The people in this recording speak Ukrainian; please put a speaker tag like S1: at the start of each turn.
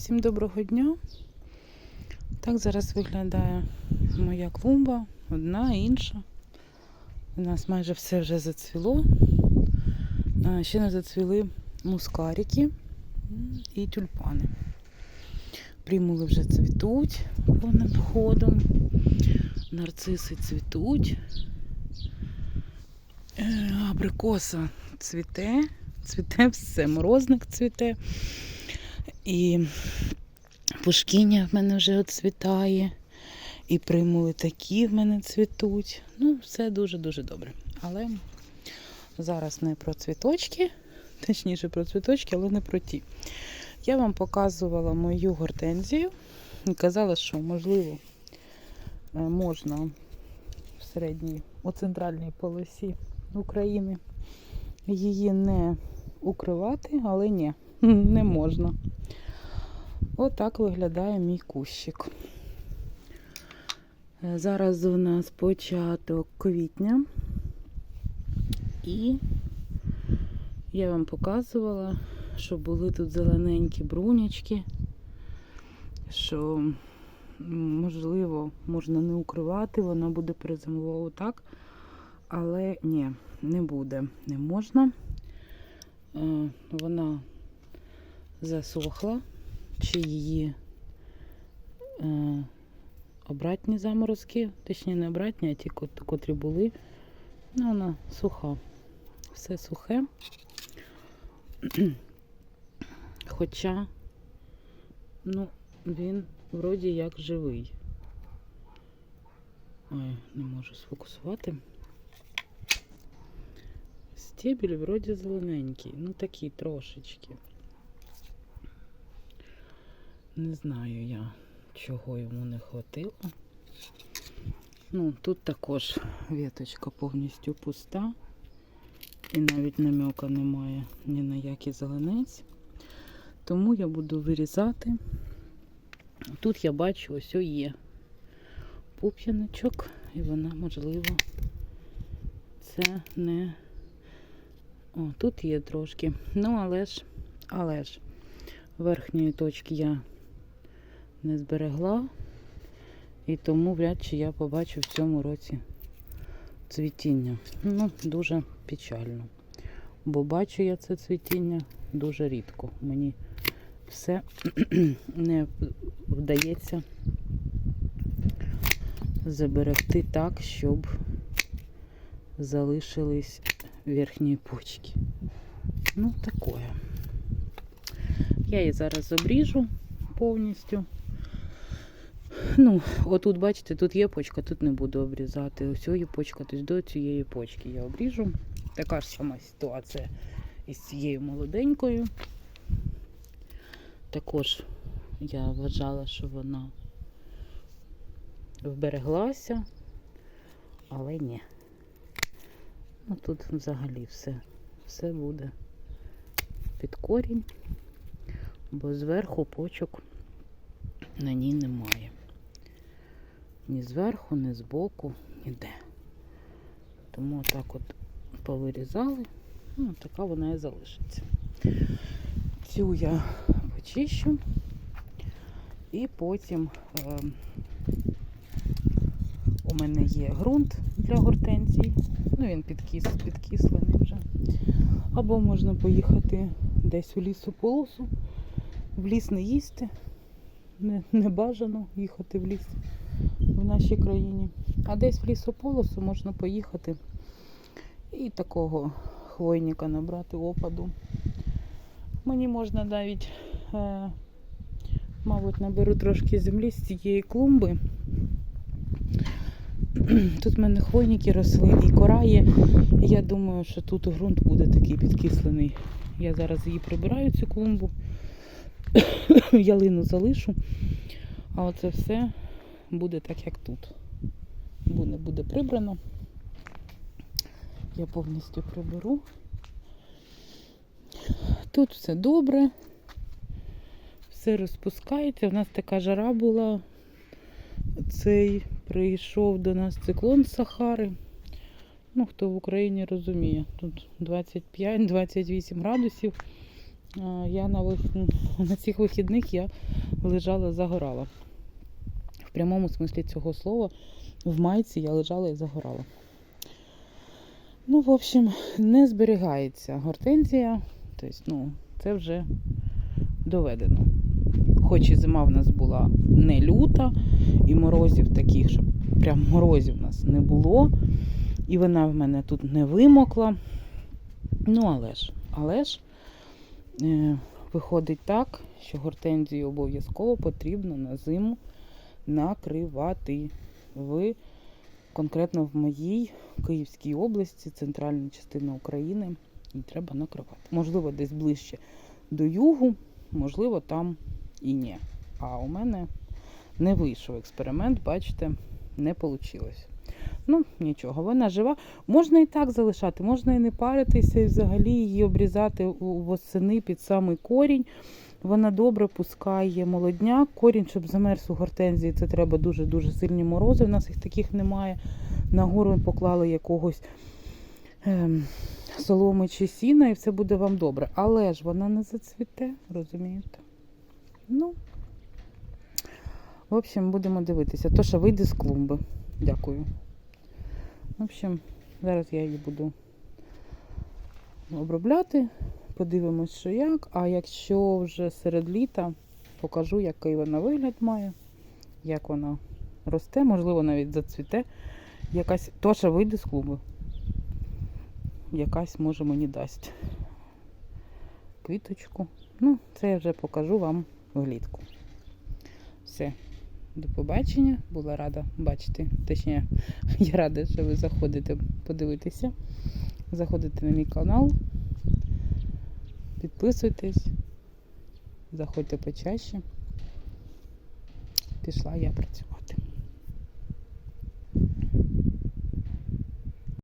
S1: Всім доброго дня. Так зараз виглядає моя клумба, одна інша. У нас майже все вже зацвіло. Ще не зацвіли мускарики і тюльпани. Примули вже цвітуть повним ходом. Нарциси цвітуть. Е, Абрикоса цвіте, цвіте все, морозник цвіте. І пушкіня в мене вже оцвітає. І примули такі в мене цвітуть. Ну, все дуже-дуже добре. Але зараз не про цвіточки, точніше про цвіточки, але не про ті. Я вам показувала мою гортензію і казала, що можливо е, можна в середній, у центральній полосі України її не укривати, але ні, не можна. Отак виглядає мій кущик. Зараз у нас початок квітня. І я вам показувала, що були тут зелененькі брунячки, що можливо можна не укривати, вона буде перезимовувати так, але ні, не буде, не можна. Е, Вона засохла, чи її е, обратні заморозки, точніше не обратні, а ті, кот- котрі були. Ну, вона суха. Все сухе. Хоча, ну, він вроді як живий. Ой, не можу сфокусувати. Стебель вроді зелененький, ну такий трошечки. Не знаю я, чого йому не хватило. Ну, тут також віточка повністю пуста. І навіть намека немає ні на який зеленець. Тому я буду вирізати. Тут я бачу, ось є пуп'яничок, і вона, можливо, це не. О, тут є трошки. Ну, але ж, але ж, верхньої точки я не зберегла. І тому вряд чи я побачу в цьому році цвітіння. Ну, дуже печально. Бо бачу я це цвітіння дуже рідко. Мені все не вдається заберегти так, щоб залишились верхні почки. Ну, таке. Я її зараз обріжу повністю. Ну, отут, бачите, тут є почка, тут не буду обрізати. Ось є почка, тобто до цієї почки я обріжу. Така ж сама ситуація із цією молоденькою. Також я вважала, що вона вбереглася, але ні. Ну тут взагалі все, все буде під корінь, бо зверху почок на ній немає. Ні зверху, ні збоку, ніде. Тому так от повирізали, ну, така вона і залишиться. Цю я почищу і потім е, у мене є ґрунт для гортензій. Ну, він підкис, підкислений вже. Або можна поїхати десь у лісу полосу, в ліс не їсти. Не, не бажано їхати в ліс в нашій країні. А десь в лісополосу можна поїхати і такого хвойника набрати опаду. Мені можна навіть, е, мабуть, наберу трошки землі з цієї клумби. Тут в мене хвойники росли і кора є. І я думаю, що тут ґрунт буде такий підкислений. Я зараз її прибираю, цю клумбу. Ялину залишу. А оце все буде так, як тут. Буде, буде прибрано. Я повністю приберу. Тут все добре. Все розпускається. У нас така жара була. Цей прийшов до нас циклон з Сахари. Ну, хто в Україні розуміє, тут 25-28 градусів. Я на, вих- на цих вихідних я лежала, загорала. В прямому смислі цього слова, в майці я лежала і загорала. Ну, в общем, не зберігається гортензія. Тобто, ну, це вже доведено. Хоч і зима в нас була не люта, і морозів таких, щоб прям морозів в нас не було. І вона в мене тут не вимокла. Ну, але ж, але ж е, виходить так, що гортензію обов'язково потрібно на зиму накривати. В, конкретно в моїй Київській області, центральна частина України, і треба накривати. Можливо, десь ближче до югу, можливо, там і ні. А у мене не вийшов експеримент, бачите, не вийшло. Ну, нічого, вона жива. Можна і так залишати, можна і не паритися, і взагалі її обрізати восени під самий корінь. Вона добре пускає молодняк. Корінь, щоб замерз у гортензії, це треба дуже-дуже сильні морози. У нас їх таких немає. Нагору поклали якогось ем, соломи чи сіна, і все буде вам добре. Але ж вона не зацвіте, розумієте? Ну, в общем, будемо дивитися. То, що вийде з клумби. Дякую. В общем, зараз я її буду обробляти. Подивимось, що як. А якщо вже серед літа, покажу, який вона вигляд має, як вона росте, можливо, навіть зацвіте. Якась Тоша вийде з клумби. Якась може мені дасть квіточку. Ну, це я вже покажу вам влітку. Все. До побачення. Була рада бачити. Точніше, я рада, що ви заходите подивитися. Заходите на мій канал. Підписуйтесь. Заходьте почаще. Пішла я працювати.